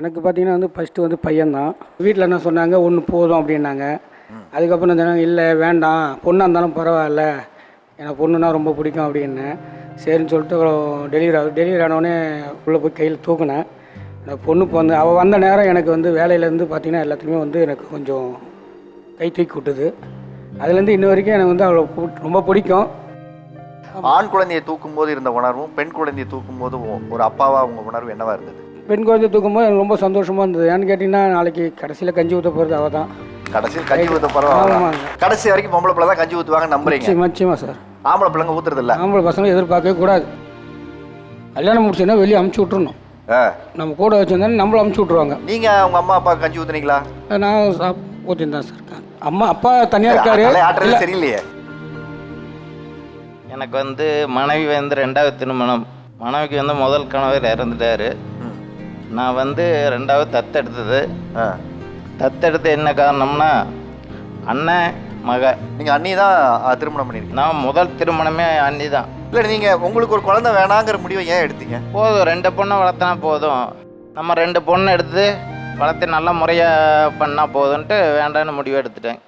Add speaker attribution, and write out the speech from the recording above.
Speaker 1: எனக்கு பார்த்தீங்கன்னா வந்து ஃபஸ்ட்டு வந்து பையன்தான். வீட்டில் என்ன சொன்னாங்க? ஒன்று போதும் அப்படின்னாங்க. அதுக்கப்புறம் சொன்னாங்க? இல்லை வேண்டாம். பொண்ணாக இருந்தாலும் பரவாயில்ல. எனக்கு பொண்ணுனா ரொம்ப பிடிக்கும் அப்படின்னு. சரின்னு சொல்லிட்டு டெலிவரி ஆகுது டெலிவரி ஆனவுடனே உள்ளே போய் கையில் தூக்கினேன். அந்த பொண்ணு வந்து அவள் வந்த நேரம் எனக்கு வந்து வேலையிலேருந்து பார்த்தீங்கன்னா எல்லாத்துலேயுமே வந்து எனக்கு கொஞ்சம் கை தூக்கி விட்டுது. அதுலேருந்து இன்ன வரைக்கும் எனக்கு வந்து அவளை ரொம்ப பிடிக்கும்.
Speaker 2: ஆண் குழந்தையை தூக்கும் போது இருந்த உணர்வும் பெண் குழந்தையை தூக்கும் போது ஒரு அப்பாவா உங்க உணர்வு என்னவா இருந்தது?
Speaker 1: பெண் குழந்தை தூக்கும்போது எனக்கு ரொம்ப சந்தோஷமாக இருந்தது. ஏன்னு கேட்டிங்கன்னா நாளைக்கு கடைசியில் கஞ்சி ஊற்ற போகிறது அவள் தான்
Speaker 2: கடைசியில் கஞ்சி ஊத்த பரவாயில்ல
Speaker 1: ஆமாங்க.
Speaker 2: கடைசி வரைக்கும் பொம்பளை பிள்ளை தான் கஞ்சி ஊத்துவாங்க நம்புறீங்க.
Speaker 1: நிச்சயமா நிச்சயமா சார்.
Speaker 2: ஆம்பளை பிள்ளைங்க ஊத்துறது இல்ல
Speaker 1: ஆம்பளை பசங்களை எதிர்பார்க்கவே கூடாது. கல்யாணம் முடிச்சுன்னா வெளியே அமுச்சு விட்றணும்
Speaker 2: ஆ.
Speaker 1: நம்ம கூட வச்சிருந்தா நம்மள அமுச்சு விட்ருவாங்க
Speaker 2: நீங்க உங்க அம்மா அப்பா கஞ்சி ஊத்துனீங்களா?
Speaker 1: நான் சாப் ஊற்றிருந்தேன் சார் அம்மா அப்பா தனியாக இருக்காரு.
Speaker 2: தலை ஆட்டுறது சரியில்லையே
Speaker 3: எனக்கு வந்து மனைவி வந்து ரெண்டாவது திருமணம். மனைவிக்கு வந்து முதல் கணவர் இறந்துட்டாரு. நான் வந்து ரெண்டாவது தத்தெடுத்தது. தத்தெடுத்து என்ன காரணம்னா அண்ணன் மக.
Speaker 2: நீங்க அண்ணி தான் திருமணம் பண்ணிருக்கீங்க.
Speaker 3: நான் முதல் திருமணமே அண்ணி தான்.
Speaker 2: இல்ல நீங்க உங்களுக்கு ஒரு குழந்தை வேணாங்கிற முடிவை ஏன் எடுத்தீங்க?
Speaker 3: போதும் ரெண்டு பொண்ணை வளர்த்தனா போதும். நம்ம ரெண்டு பொண்ணை எடுத்து வளர்த்து நல்ல முறையாக பண்ணால் போதும்ன்ட்டு வேண்டான்னு முடிவு எடுத்துட்டேன்.